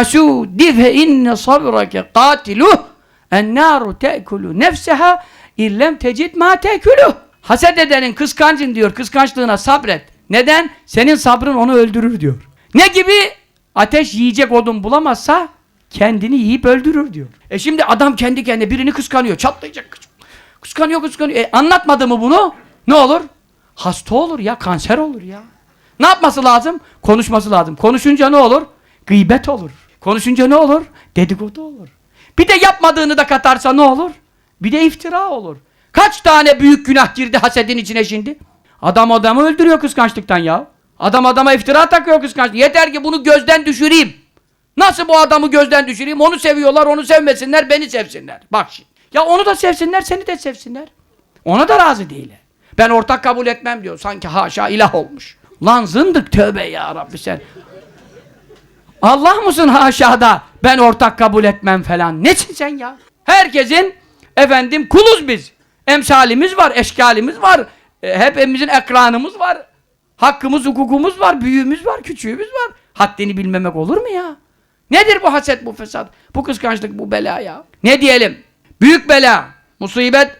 hasudi fe inne sabrake katiluh en naru te'kulu nefseha illem tecid ma te'kuluh. Haset edenin kıskancın diyor, kıskançlığına sabret. Neden? Senin sabrın onu öldürür diyor. Ne gibi? Ateş yiyecek odun bulamazsa kendini yiyip öldürür diyor. E şimdi adam kendi kendine birini kıskanıyor, çatlayacak. Kıskanıyor, kıskanıyor. E anlatmadı mı bunu? Ne olur? Hasta olur ya, kanser olur ya. Ne yapması lazım? Konuşması lazım. Konuşunca ne olur? Gıybet olur. Konuşunca ne olur? Dedikodu olur. Bir de yapmadığını da katarsa ne olur? Bir de iftira olur. Kaç tane büyük günah girdi hasedin içine şimdi? Adam adamı öldürüyor kıskançlıktan ya. Adam adama iftira takıyor kıskançlık. Yeter ki bunu gözden düşüreyim. Nasıl bu adamı gözden düşüreyim? Onu seviyorlar, onu sevmesinler, beni sevsinler. Bak şimdi. Ya onu da sevsinler, seni de sevsinler. Ona da razı değiller. Ben ortak kabul etmem diyor. Sanki haşa ilah olmuş. Lan zındık tövbe ya Rabbi sen. Allah mısın haşada ben ortak kabul etmem falan. Nesin sen ya? Herkesin efendim kuluz biz. Emsalimiz var, eşkalimiz var. E, hepimizin ekranımız var. Hakkımız, hukukumuz var, büyüğümüz var, küçüğümüz var. Haddini bilmemek olur mu ya? Nedir bu haset, bu fesat, bu kıskançlık, bu bela ya? Ne diyelim? Büyük bela, musibet